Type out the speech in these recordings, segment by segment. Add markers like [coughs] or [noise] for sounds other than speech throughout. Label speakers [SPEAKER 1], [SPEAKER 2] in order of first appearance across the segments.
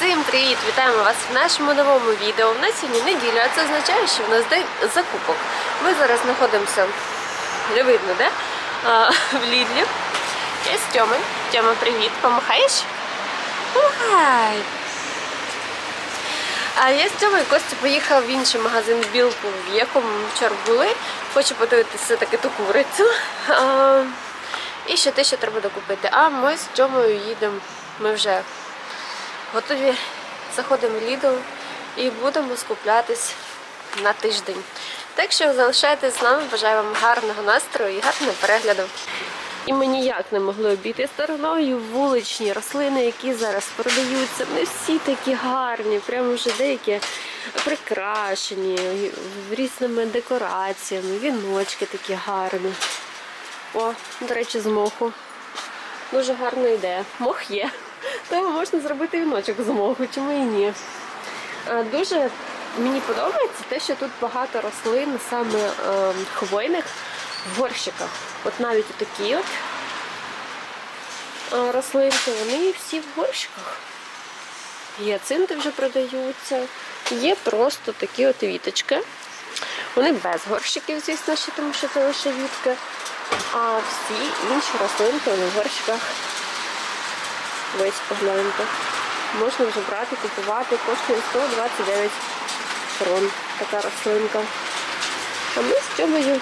[SPEAKER 1] Всім привіт! Вітаємо вас в нашому новому відео. У нас сьогодні неділя, а це означає, що в нас день закупок. Ми зараз знаходимося, не видно, де? А, в Лідлі. Я з Тьоми. Тьома, привіт! Помахаєш? Помахай! А я з Тьомою Костя поїхав в інший магазин Білку, в якому ми вчора були. Хочу подивитися все-таки ту курицю. А, і ще те, що треба докупити. А ми з Тьомою їдемо. Ми вже готові. Заходимо в Lidl і будемо скуплятись на тиждень. Так що залишайтесь з нами, бажаю вам гарного настрою і гарного перегляду. І ми ніяк не могли обійти стороною вуличні рослини, які зараз продаються. Вони всі такі гарні, прямо вже деякі прикрашені різними декораціями, віночки такі гарні. О, до речі, з моху. Дуже гарна ідея. Мох є. Тому можна зробити віночок з моху, чому і ні. Дуже мені подобається те, що тут багато рослин, саме е, хвойних в горщиках. От навіть такі от е, рослинки, вони всі в горщиках. Гіацинти вже продаються. Є просто такі от віточки. Вони без горщиків, звісно, ще, тому що це лише вітки. А всі інші рослинки вони в горщиках. Ось погляньте. Можна вже брати, купувати, коштує 129 крон така рослинка. А ми з Тьомою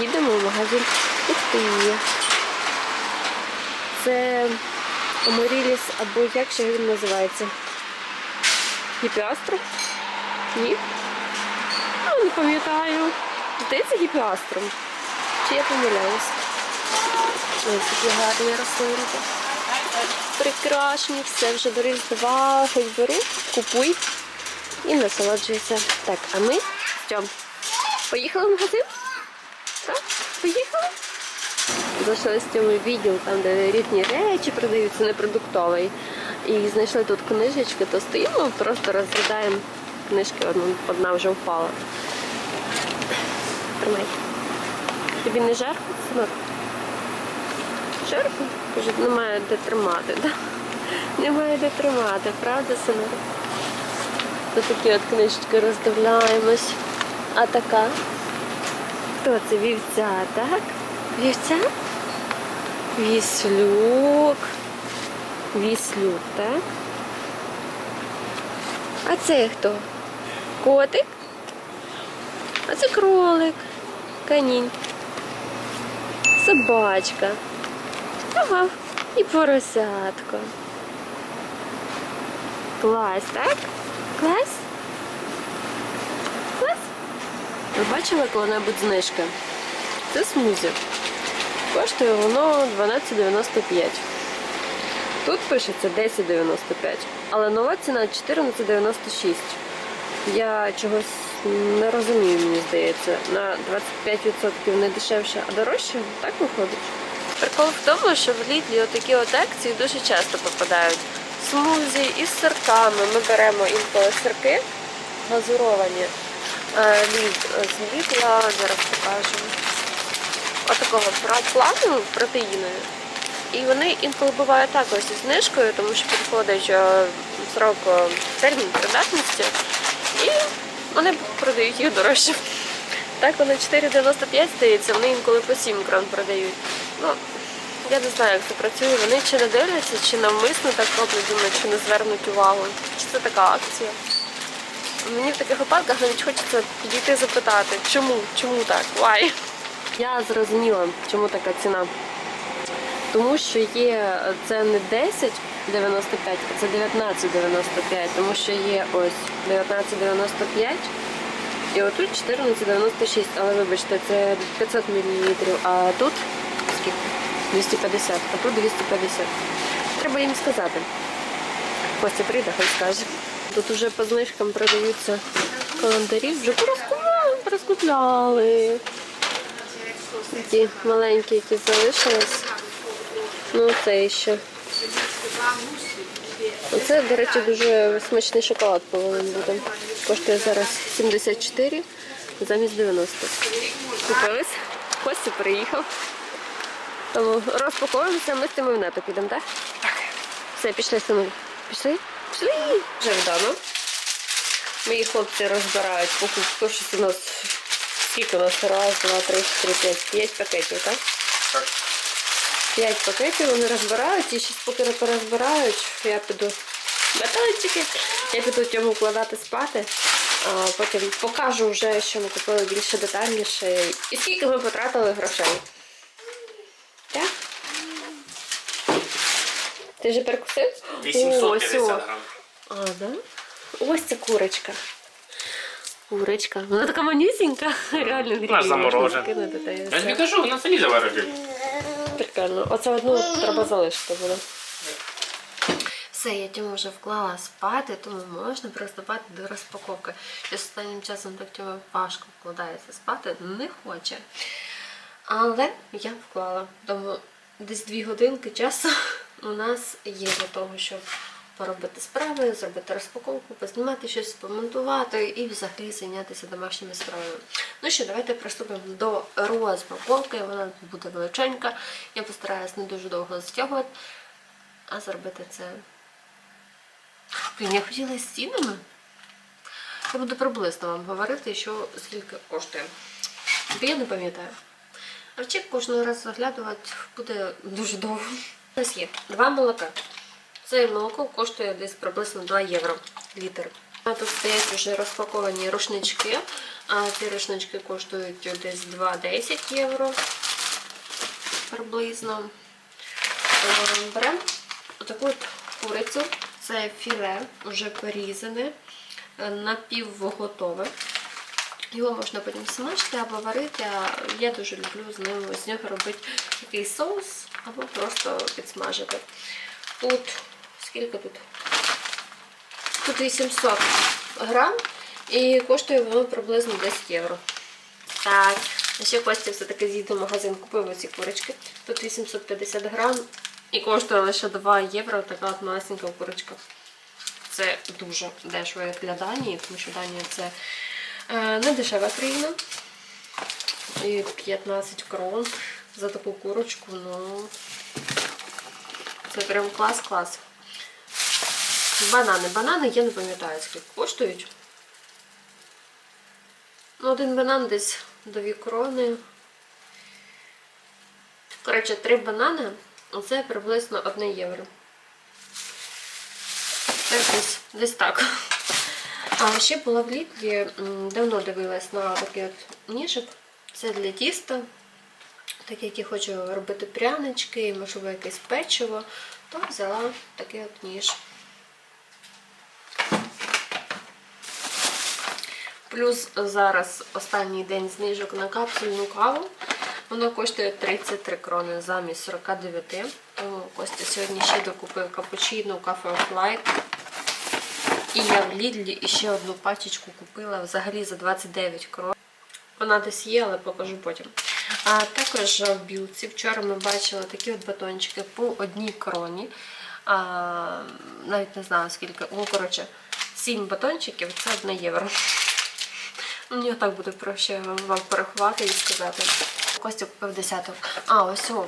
[SPEAKER 1] їдемо в магазин ти! Це Аморіліс, або як ще він називається? Гіпіастро? Ні? Ну, не пам'ятаю. Здається, гіпіастром. Чи я помиляюсь? Ось такі гарні рослинки. Прикрашені, все вже до. Хоч беру, купуй і насолоджуйся. Так, а ми Тьом, поїхали в магазин? Так, поїхали? Зайшли з цьому відділ, там, де різні речі продаються, не продуктовий. І знайшли тут книжечки, то стоїмо, просто розглядаємо книжки, одна вже впала. Тримай. Тобі не жарко, синок? Жарко? Каже, немає де тримати, да? Немає де тримати, правда, синок? Ось такі от книжечки роздивляємось. А така? Хто це? Вівця, так? Вівця? Віслюк. Віслюк, так? А це хто? Котик? А це кролик. Канінь. Собачка. Ага. І поросятко. Клас, так? Клас? Клас? Ви бачили коли-небудь знижки? Це смузі. Коштує воно 12,95. Тут пишеться 10,95, але нова ціна 14,96. Я чогось не розумію, мені здається. На 25% не дешевше, а дорожче так виходить. Прикол в тому, що в Лідлі отакі от акції дуже часто попадають. Смузі із сирками. Ми беремо інколи сирки глазуровані. Е, Лід з Лідла, зараз покажу. Отакого плану протеїнові. І вони інколи бувають також зі знижкою, тому що підходить е, срок е, термін придатності. І вони продають їх дорожче. Так вони 4,95 здається, вони інколи по 7 крон продають. Ну, я не знаю, як це працює. Вони чи не дивляться, чи навмисно так роблять, думаю, чи не звернуть увагу. Чи це така акція? Мені в таких випадках навіть хочеться підійти запитати, чому, чому так? Why? Я зрозуміла, чому така ціна. Тому що є це не 10,95, а це 19,95, тому що є ось 19,95 і отут 14,96, але вибачте, це 500 мл, а тут скільки? 250, а тут 250. Треба їм сказати. Костя прийде, хай скаже. Тут вже по знижкам продаються календарі, вже порозкупляли, порозкупляли. Ті маленькі, які залишились. Ну, це ще. Оце, до речі, дуже смачний шоколад повинен бути. Коштує зараз 74 замість 90. Купились. Костя приїхав. Тому розпаковуємося, ми з тим в нето підемо, так? Так. Все, пішли сину. Пішли? Пішли! Вже вдома. Мої хлопці розбирають покупку, щось у нас скільки у нас? Раз, два, три, чотири, п'ять. П'ять пакетів, так?
[SPEAKER 2] Так.
[SPEAKER 1] П'ять пакетів вони розбирають і щось поки не порозбирають, я піду батончики, я піду Тьому вкладати спати, а потім покажу вже, що ми купили більше детальніше і скільки ми потратили грошей. Так? Ти вже перекусив? Ось,
[SPEAKER 2] 850
[SPEAKER 1] о.
[SPEAKER 2] грам.
[SPEAKER 1] А, да? Ось ця курочка. Курочка. Вона така манюсінька. Реально
[SPEAKER 2] Вона заморожена. Я
[SPEAKER 1] все.
[SPEAKER 2] тобі кажу, вона самі заварить.
[SPEAKER 1] Прикольно. Оце одну треба залишити буде. Все, я Тьому вже вклала спати, тому можна приступати до розпаковки. І останнім часом так Тьома важко вкладається спати, не хоче. Але я вклала. Тому десь дві годинки часу у нас є для того, щоб поробити справи, зробити розпаковку, познімати щось, помонтувати і взагалі зайнятися домашніми справами. Ну що, давайте приступимо до розпаковки. Вона буде величенька. Я постараюсь не дуже довго затягувати, а зробити це. Блін, я хотіла з цінами. Я буду приблизно вам говорити, що скільки коштує. Бо я не пам'ятаю. А чек кожного разу заглядувати буде дуже довго. У нас є два молока. Це молоко коштує десь приблизно 2 євро літр. А тут стоять вже розпаковані рушнички. А ці рушнички коштують десь 2-10 євро приблизно. Беремо отаку от курицю. Це філе, вже порізане, е, напівготове. Його можна потім смажити або варити, а я дуже люблю з ним з нього робити якийсь соус або просто підсмажити. Тут скільки тут? Тут 800 грам і коштує воно приблизно 10 євро. Так, ще Костя все-таки з'їздив в магазин, купив оці курочки. Тут 850 грам і коштує лише 2 євро така от малесенька курочка. Це дуже дешево для Данії, тому що Данія це е, не дешева країна. І 15 крон за таку курочку, ну це прям клас-клас. Банани. Банани я не пам'ятаю, скільки коштують. Ну, один банан десь 2 крони. Коротше, три банани, оце приблизно 1 євро. Це десь, десь так. А ще була в Лідлі, давно дивилась на такий от ніжик. Це для тіста. Так як я хочу робити прянички, можливо, якесь печиво, то взяла такий от ніж. Плюс зараз останній день знижок на капсульну каву. Вона коштує 33 крони замість 49. Тому Костя сьогодні ще докупив капучино, кафе Light. І я в Лідлі ще одну пачечку купила взагалі за 29 крон. Вона десь є, але покажу потім. А також в білці вчора ми бачили такі от батончики по одній кроні. А, навіть не знаю скільки. Ну, коротше, 7 батончиків це 1 євро. Мені так буде проще вам порахувати і сказати. Костя купив десяток. А, ось він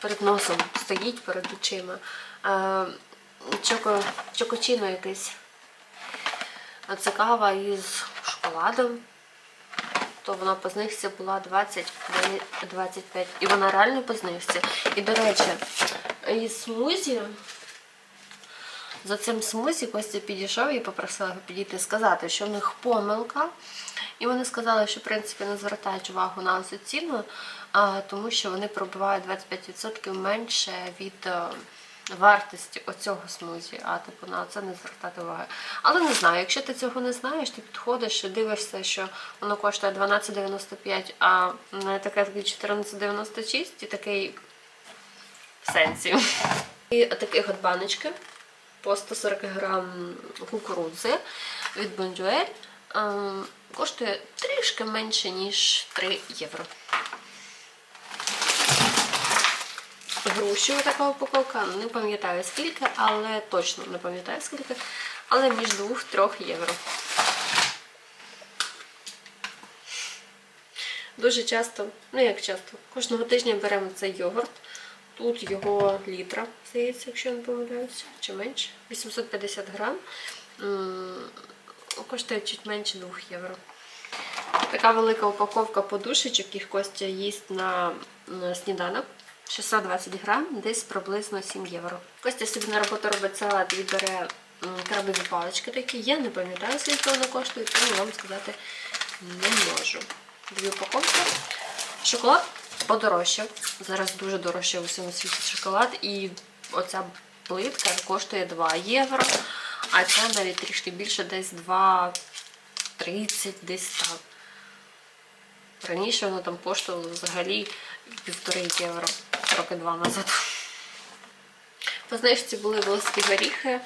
[SPEAKER 1] перед носом стоїть перед очима. Чоко, чокочино якийсь. Це кава із шоколадом. То вона по знижці була 20, 25. І вона реально по знижці. І, до речі, із смузі за цим смузі Костя підійшов і попросила підійти сказати, що в них помилка. І вони сказали, що в принципі не звертають увагу на цю ціну, тому що вони пробивають 25% менше від е, вартості оцього смузі, а типу на це не звертати уваги. Але не знаю, якщо ти цього не знаєш, ти підходиш і дивишся, що воно коштує 12,95, а не таке 14,96 і такий в сенсі. І таких от баночки по 140 грам кукурудзи від Bonjour ем, коштує трішки менше, ніж 3 євро. Груші така упаковка, не пам'ятаю скільки, але точно не пам'ятаю скільки, але між 2-3 євро. Дуже часто, ну як часто, кожного тижня беремо цей йогурт. Тут його літра, здається, якщо я не помиляюся, чи менше. 850 грам. Коштує чуть менше 2 євро. Така велика упаковка подушечок, їх Костя їсть на сніданок. 620 грам, десь приблизно 7 євро. Костя собі на роботу робить салат і бере крабові палички такі. Я не пам'ятаю, скільки вони коштують, тому вам сказати не можу. Дві упаковки. Шоколад подорожчав. Зараз дуже дорожче у всьому світі шоколад. І оця плитка коштує 2 євро, а ця навіть трішки більше, десь 2,30, десь так. Раніше воно там коштувало взагалі півтори євро, роки два назад. По знижці були волоські горіхи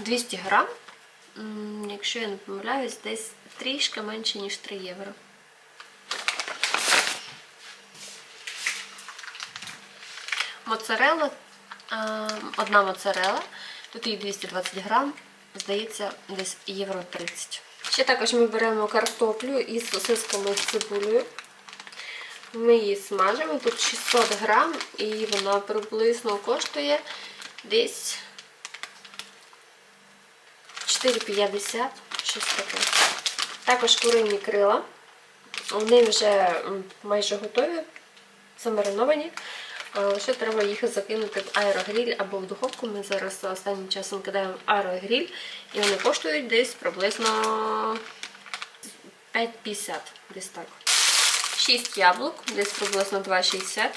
[SPEAKER 1] 200 грам. Якщо я не помиляюсь, десь трішки менше, ніж 3 євро. Моцарелла, е, одна моцарелла, тут її 220 грам, здається, десь євро 30. Ще також ми беремо картоплю із сосисками з цибулею. Ми її смажимо, тут 600 грам, і вона приблизно коштує десь 4,50, щось таке. Також курині крила. Вони вже майже готові, замариновані. Е, Ще треба їх закинути в аерогріль або в духовку. Ми зараз останнім часом кидаємо в аерогріль, і вони коштують десь приблизно 5,50, десь так. 6 яблук, десь приблизно 2,60.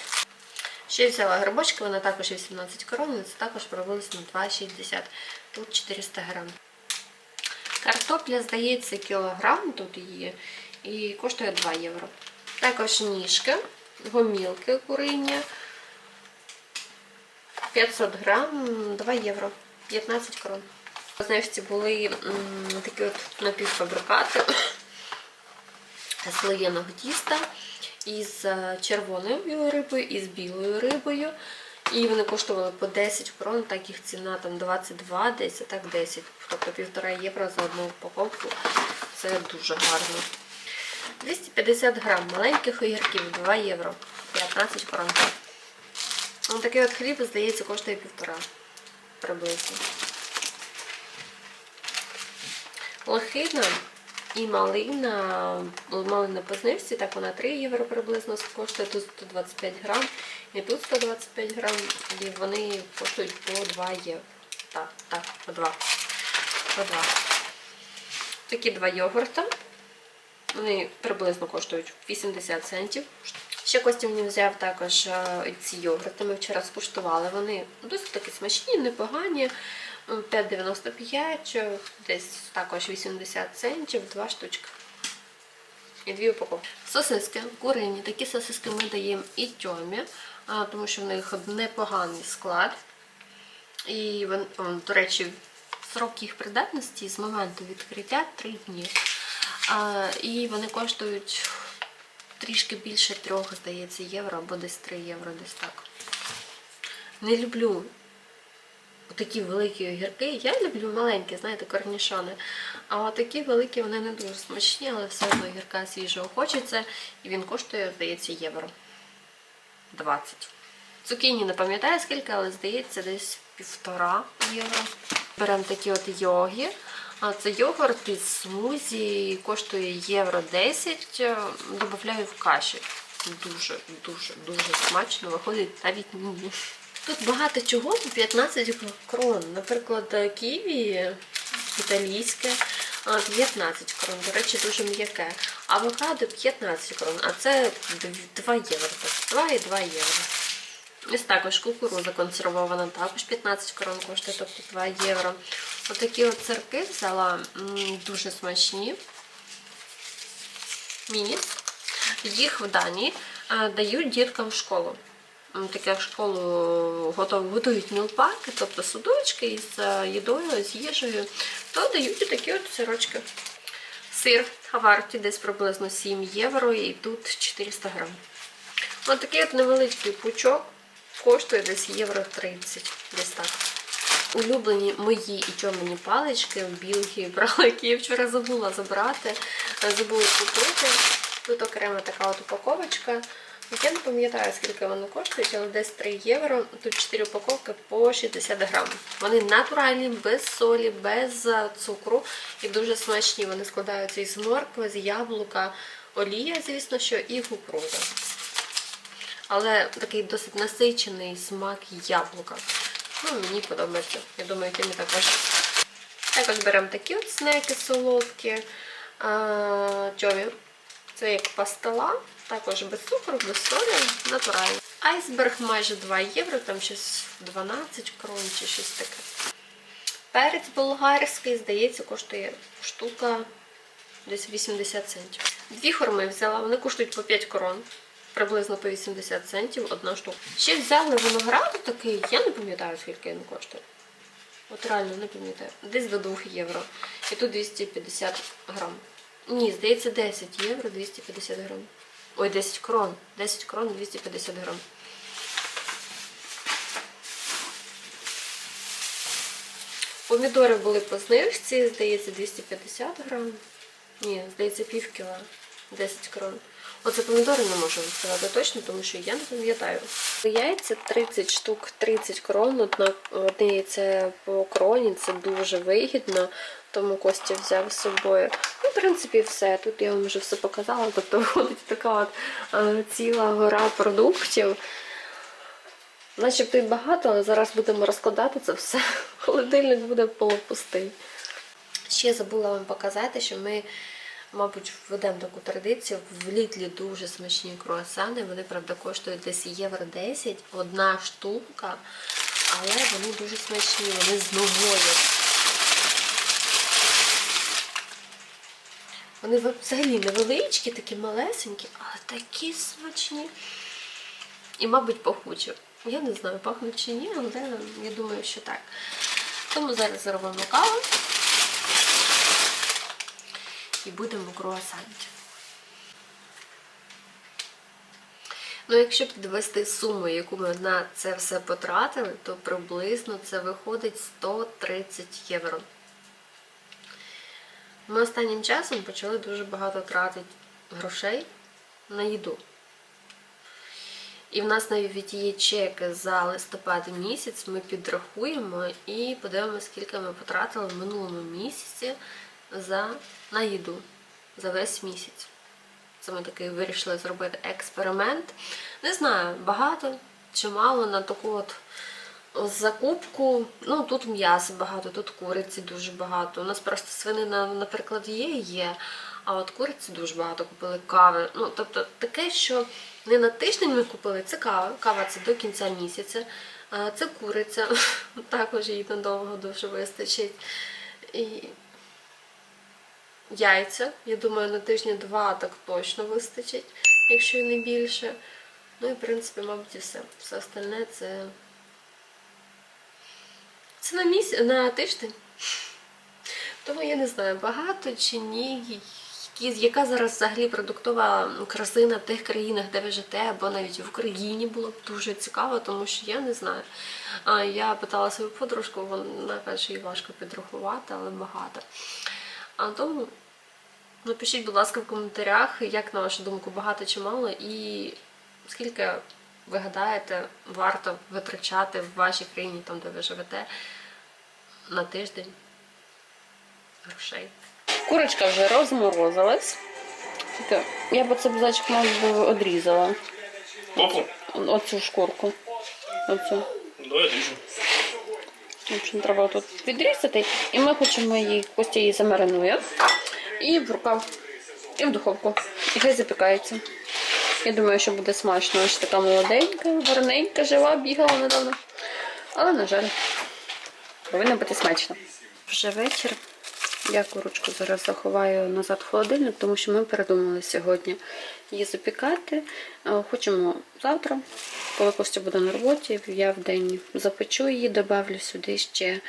[SPEAKER 1] Ще взяла грибочки, вона також 18 корон, це також приблизно 2,60. Тут 400 грам. Картопля, здається, кілограм тут є і коштує 2 євро. Також ніжки, гомілки курині. 500 грам, 2 євро, 15 крон. Знижці були такі от напівфабрикати [coughs] з слоєного тіста із е, червоною рибою і з білою рибою. І вони коштували по 10 крон, так їх ціна там 22, десь, а так 10. Тобто півтора євро за одну упаковку. Це дуже гарно. 250 грам маленьких огірків, 2 євро, 15 крон. Ось такий от хліб, здається, коштує півтора приблизно. Лохина і малина, малина по знижці, так вона 3 євро приблизно коштує, тут 125 грам, і тут 125 грам, і вони коштують по 2 євро. Так, так, по 2. По 2. Такі два йогурта. Вони приблизно коштують 80 центів. Ще Костя мені взяв також е, ці йогурти. Ми вчора скуштували. Вони досить таки смачні, непогані. М, 5,95, е, десь також 80 центів, два штучки. І дві упаковки. Сосиски курині. Такі сосиски ми даємо і тьомі, тому що в них непоганий склад. І до речі, срок їх придатності з моменту відкриття 3 дні. І вони коштують трішки більше трьох, здається, євро або десь 3 євро, десь так. Не люблю такі великі огірки. Я люблю маленькі, знаєте, корнішони. А такі великі вони не дуже смачні, але все одно огірка свіжого хочеться. І він коштує, здається, євро 20. Цукіні не пам'ятаю скільки, але здається, десь півтора євро. Беремо такі от йоги. А це йогурт із смузі, коштує євро 10. е, Добавляю в каші. Дуже, дуже, дуже смачно виходить навіть мені. Тут багато чого по 15 крон. Наприклад, ківі італійське 15 крон. До речі, дуже м'яке. Авокадо 15 крон, а це 2 євро. 2 і 2 євро. Ось також кукуруза консервована, також 15 крон коштує, тобто 2 євро. Отакі от сирки взяла дуже смачні. Мініс. Їх в Данії е, дають діткам в школу. Таке в школу готують мілпаки, тобто судочки із е, їдою, з їжею, то дають такі от сирочки. Сир Хаварті десь приблизно 7 євро і тут 400 грам. Ось такий от невеличкий пучок коштує десь євро 30, десь так. Улюблені мої і чомені палички в білгі брала, [laughs] які я вчора забула забрати, забула купити. Тут окрема така от упаковочка. Я не пам'ятаю, скільки вони коштують, але десь 3 євро. Тут 4 упаковки по 60 грам. Вони натуральні, без солі, без е, цукру і дуже смачні. Вони складаються із моркви, з яблука, олія, звісно, що і кукурудза. Але такий досить насичений смак яблука. Ну, мені подобається. Я думаю, тобі також. Також беремо такі от снеки солодкі. Тьомі. Це як пастила, також без цукру, без солі, натурально. Айсберг майже 2 євро, там щось 12 крон чи щось таке. Перець болгарський, здається, коштує штука десь 80 центів. Дві хурми взяла, вони коштують по 5 крон, приблизно по 80 центів одна штука. Ще взяли виноград такий, я не пам'ятаю, скільки він коштує. От реально не пам'ятаю. Десь до 2 євро. І тут 250 грам. Ні, здається, 10 євро 250 грам. Ой, 10 крон. 10 крон 250 грам. Помідори були по знижці, здається, 250 грам. Ні, здається, пів кіла. 10 крон. Оце помідори не можу сказати точно, тому що я не пам'ятаю. Яйця 30 штук, 30 крон. Одне яйце по кроні, це дуже вигідно, тому Костя взяв з собою. Ну, в принципі, все. Тут я вам вже все показала. Тобто виходить така от е, ціла гора продуктів. Начебто і багато, але зараз будемо розкладати це все. [laughs] Холодильник буде полупустий. Ще забула вам показати, що ми, мабуть, введемо таку традицію. В Літлі дуже смачні круасани. Вони, правда, коштують десь євро 10, одна штука, але вони дуже смачні, вони з новою. Вони взагалі невеличкі, такі малесенькі, але такі смачні. І, мабуть, пахучі. Я не знаю, пахнуть чи ні, але я думаю, що так. Тому зараз зробимо каву і будемо круасанити. Ну, якщо підвести суму, яку ми на це все потратили, то приблизно це виходить 130 євро. Ми останнім часом почали дуже багато тратити грошей на їду. І в нас навіть є чеки за листопад місяць, ми підрахуємо і подивимося, скільки ми потратили в минулому місяці за на їду за весь місяць. Це ми такий вирішили зробити експеримент. Не знаю, багато чи мало на таку от закупку. Ну, тут м'яса багато, тут куриці дуже багато. У нас просто свинина, наприклад, є, є. А от куриці дуже багато купили кави. Ну, тобто таке, що не на тиждень ми купили, це кава. Кава це до кінця місяця. Це куриця, [laughs] також її надовго дуже вистачить. І яйця. Я думаю, на тижня-два так точно вистачить, якщо і не більше. Ну і в принципі, мабуть, і все. Все остальне це. Це на місяць, на тиждень. Тому я не знаю, багато чи ні. Яка зараз взагалі продуктова красина в тих країнах, де ви живете, або навіть в Україні було б дуже цікаво, тому що я не знаю. Я питала свою подружку, вона каже, їй важко підрахувати, але багато. А тому напишіть, будь ласка, в коментарях, як на вашу думку, багато чи мало, і скільки ви гадаєте, варто витрачати в вашій країні, там де ви живете, на тиждень грошей. Курочка вже розморозилась. Я б це б мабуть, одрізала.
[SPEAKER 2] Попу?
[SPEAKER 1] Оцю шкурку. Оцю.
[SPEAKER 2] Ну, я ріжу.
[SPEAKER 1] В общем, треба тут відрізати. І ми хочемо її, Костя її замаринує. І в рукав, і в духовку. І хай запікається. Я думаю, що буде смачно. Ось така молоденька, гарненька, жива, бігала недавно. Але, на жаль, повинно бути смачно. Вже вечір. Я курочку зараз заховаю назад в холодильник, тому що ми передумали сьогодні її запікати. Е, Хочемо завтра, коли Костя буде на роботі, я в день запечу її, добавлю сюди ще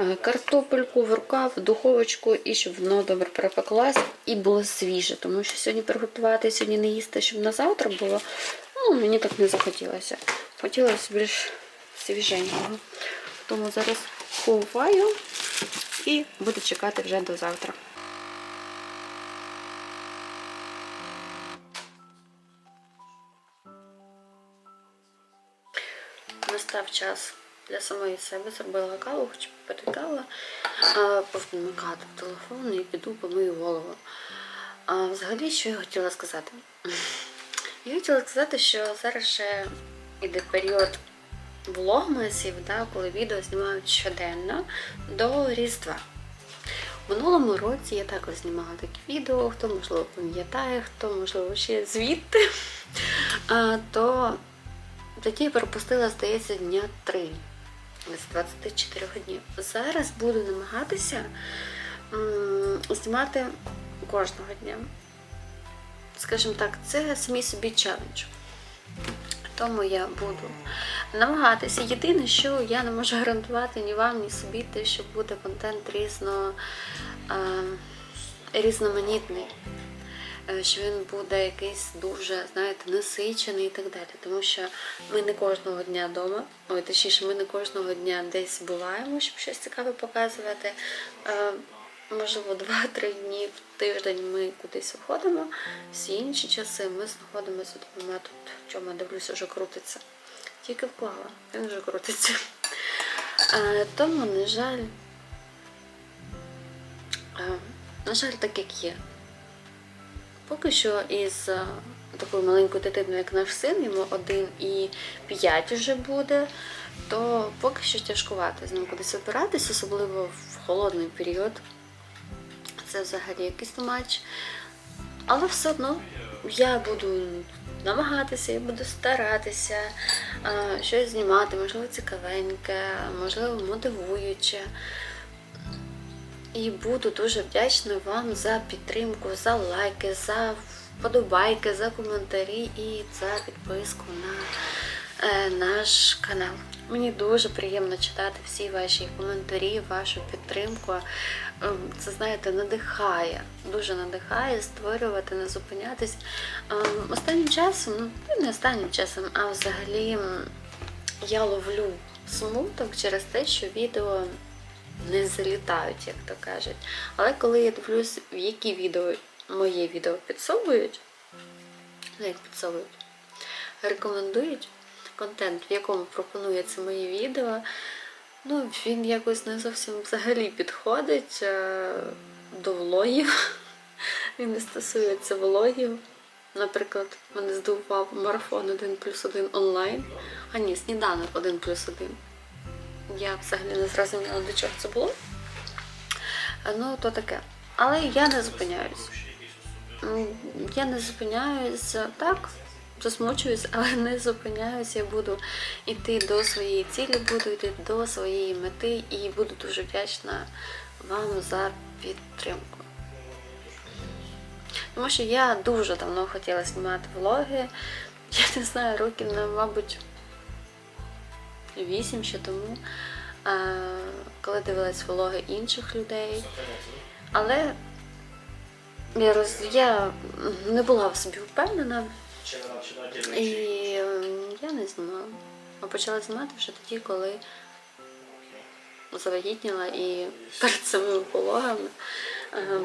[SPEAKER 1] Е, картопельку в рукав, в духовочку і щоб воно добре перепеклась і було свіже, тому що сьогодні приготувати, сьогодні не їсти, щоб на завтра було. Ну, мені так не захотілося. Хотілося більш свіженького. Тому зараз ховаю і буду чекати вже до завтра.
[SPEAKER 3] Настав час для самої себе. Зробила каву, хоч перекала, а, повмикати телефон і піду помию голову. А взагалі, що я хотіла сказати? Я хотіла сказати, що зараз ще йде період влогмасів, да, коли відео знімають щоденно до Різдва. В минулому році я також знімала такі відео, хто можливо пам'ятає, хто можливо ще звідти, а, то тоді пропустила, здається, дня 3 з 24 днів. Зараз буду намагатися знімати кожного дня. Скажімо так, це самі собі челендж. Тому я буду намагатися. Єдине, що я не можу гарантувати ні вам, ні собі, те, що буде контент різно, е, різноманітний, що він буде якийсь дуже, знаєте, насичений і так далі. Тому що ми не кожного дня вдома, ой, точніше, ми не кожного дня десь буваємо, щоб щось цікаве показувати. Е, Можливо, 2-3 дні в тиждень ми кудись виходимо, всі інші часи ми знаходимося вдома. Тут в чому дивлюся, вже крутиться. Тільки вклала, він вже крутиться. Е, Тому, на жаль, е, на жаль, так як є. Поки що із е, такою маленькою дитиною, як наш син, йому 1 і 5 вже буде, то поки що тяжкувати з ним кудись опиратись, особливо в холодний період. Це взагалі якийсь матч. Але все одно я буду намагатися, я буду старатися щось знімати, можливо, цікавеньке, можливо, мотивуюче. І буду дуже вдячна вам за підтримку, за лайки, за вподобайки, за коментарі і за підписку на е, наш канал. Мені дуже приємно читати всі ваші коментарі, вашу підтримку. Ем, Це, знаєте, надихає, дуже надихає створювати, не зупинятись. Ем, Останнім часом, ну не останнім часом, а взагалі я ловлю смуток через те, що відео не залітають, як то кажуть. Але коли я дивлюсь, в які відео моє відео підсовують, ну як підсовують, рекомендують контент, в якому пропонується моє відео, ну він якось не зовсім взагалі підходить е, до влогів. [laughs] Він не стосується влогів. Наприклад, мене здивував марафон 1 плюс 1 онлайн, а ні, сніданок 1 плюс 1. Я взагалі не зрозуміла, до чого це було. Ну, то таке. Але я не зупиняюсь. Я не зупиняюсь так, засмучуюсь, [laughs] але не зупиняюсь. Я буду йти до своєї цілі, буду йти до своєї мети і буду дуже вдячна вам за підтримку. Тому що я дуже давно хотіла знімати влоги. Я не знаю, років, мабуть, вісім ще тому, е, коли дивилась влоги інших людей. Але я, роз... я не була в собі впевнена і е, я не знімала. А почала знімати вже тоді, коли завагітніла і перед самими пологами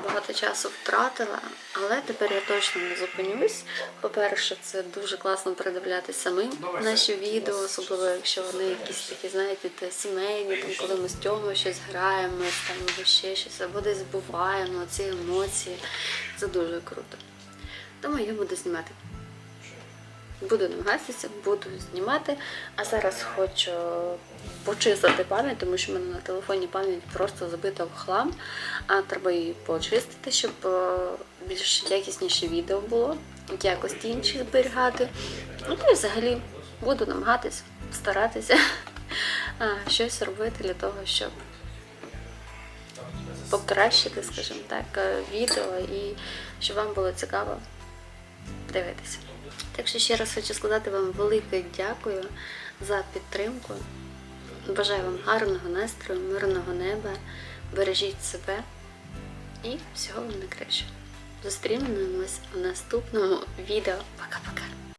[SPEAKER 3] багато часу втратила, але тепер я точно не зупинюсь. По-перше, це дуже класно передивляти самим наші відео, особливо якщо вони якісь такі, знаєте, та сімейні, там коли ми з цього щось граємо, там або ще щось, або десь буваємо, ці емоції. Це дуже круто. Тому я буду знімати. Буду намагатися, буду знімати. А зараз хочу почистити пам'ять, тому що в мене на телефоні пам'ять просто забита в хлам. А треба її почистити, щоб е, більш якісніше відео було, якості інші зберігати. Ну і взагалі буду намагатись, старатися а, [laughs] щось робити для того, щоб покращити, скажімо так, е, відео і щоб вам було цікаво дивитися. Так що ще раз хочу сказати вам велике дякую за підтримку. Бажаю вам гарного настрою, мирного неба, бережіть себе і всього вам найкращого. Зустрінемось в наступному відео. Пока-пока.